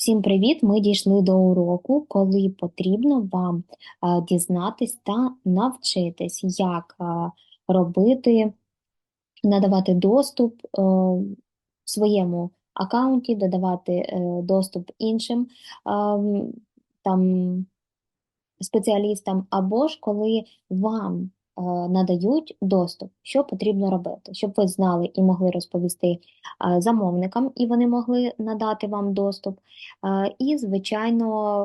Всім привіт! Ми дійшли до уроку, коли потрібно вам е, дізнатись та навчитись, як е, робити, надавати доступ е, своєму аккаунті, додавати доступ іншим там спеціалістам, або ж коли вам надають доступ, що потрібно робити, щоб ви знали і могли розповісти е, замовникам, і вони могли надати вам доступ. Е, І, звичайно,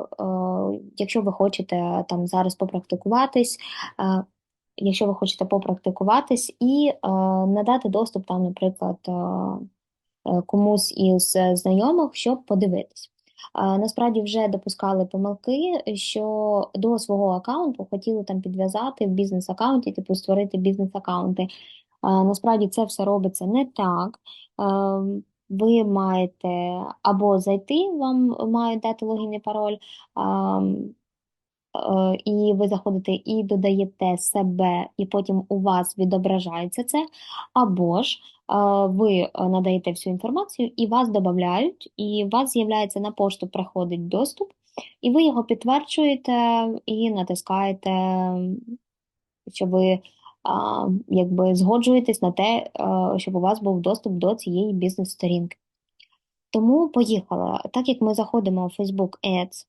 е, якщо ви хочете там зараз попрактикуватись, е, якщо ви хочете попрактикуватись і е, надати доступ там, наприклад, е, е, комусь із знайомих, щоб подивитись. Насправді вже допускали помилки, що до свого аккаунту хотіли там підв'язати в бізнес-аккаунті, типу створити бізнес-аккаунти. Насправді це все робиться не так. Ви маєте або зайти, вам мають дати логін і пароль, і ви заходите і додаєте себе, і потім у вас відображається це, або ж ви надаєте всю інформацію, і вас додають, і у вас з'являється на пошту, приходить доступ, і ви його підтверджуєте і натискаєте, що ви якби згоджуєтесь на те, щоб у вас був доступ до цієї бізнес-сторінки. Тому поїхала. Так як ми заходимо в Facebook Ads,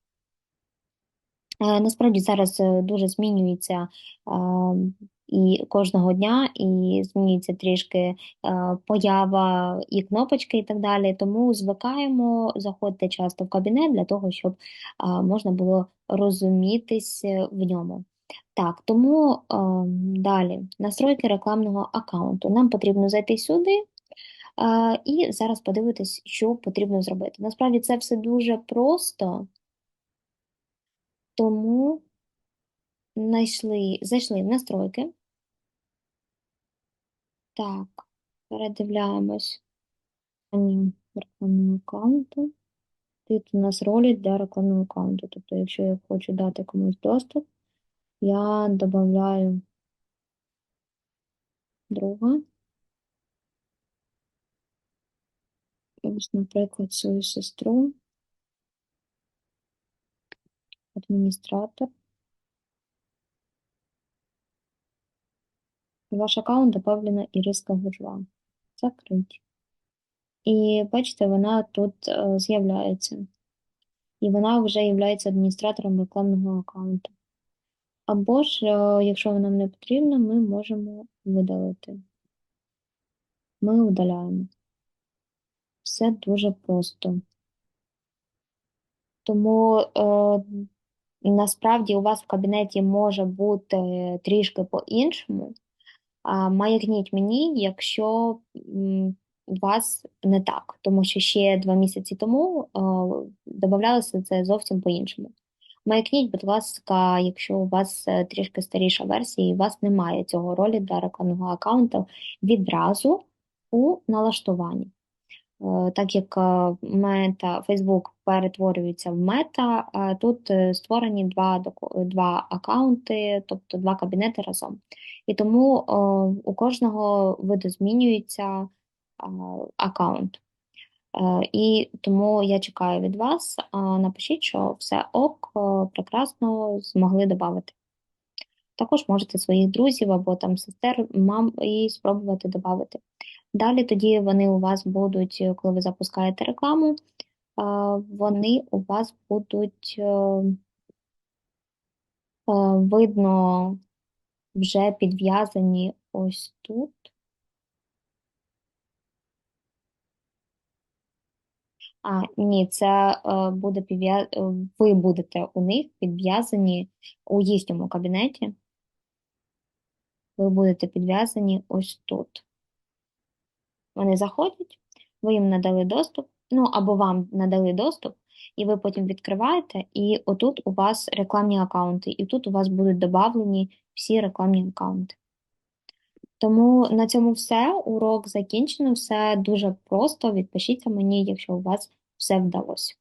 Е, Насправді зараз е, дуже змінюється е, і кожного дня, і змінюється трішки е, поява і кнопочки, і так далі. Тому звикаємо, заходити часто в кабінет для того, щоб е, можна було розумітись в ньому. Так, тому е, далі настройки рекламного аккаунту. Нам потрібно зайти сюди. І зараз подивитись, що потрібно зробити. Насправді це все дуже просто. Тому знайшли, зайшли в настройки. Так, передивляємось рекламного аккаунту. Тут у нас ролі для рекламного аккаунту. Тобто, якщо я хочу дати комусь доступ, я додаю друга. Ось, наприклад, свою сестру, адміністратор. Ваш аккаунт добавлена Іриска Гуржва. Закрить. І бачите, вона тут е, з'являється. І вона вже є адміністратором рекламного аккаунту. Або ж, е, якщо вона не потрібна, ми можемо видалити. Ми удаляємо. Все дуже просто. Тому е, насправді у вас в кабінеті може бути трішки по-іншому. А маякніть мені, якщо у вас не так, тому що ще два місяці тому додавалося це зовсім по-іншому. Маякніть, будь ласка, якщо у вас е, трішки старіша версія, і у вас немає цього ролі для рекламного аккаунту відразу у налаштуванні. Е, Так як мета, Facebook перетворюється в мета, тут е, створені два, два аккаунти, тобто два кабінети разом. І тому е, у кожного видозмінюється аккаунт. Е, І тому я чекаю від вас. Напишіть, що все ок, прекрасно змогли додати. Також можете своїх друзів або там сестер, мам і спробувати додати. Далі тоді вони у вас будуть, е, коли ви запускаєте рекламу, вони у вас будуть е, е, видно вже підв'язані ось тут. А, ні, це буде підв'я... е, ви будете у них підв'язані у їхньому кабінеті. Ви будете підв'язані ось тут. Вони заходять, ви їм надали доступ, ну або вам надали доступ, і ви потім відкриваєте, і отут у вас рекламні аккаунти, і тут у вас будуть додавлені всі рекламні аккаунти. Тому на цьому все. Урок закінчено, все дуже просто. Відпишіться мені, якщо у вас все вдалося.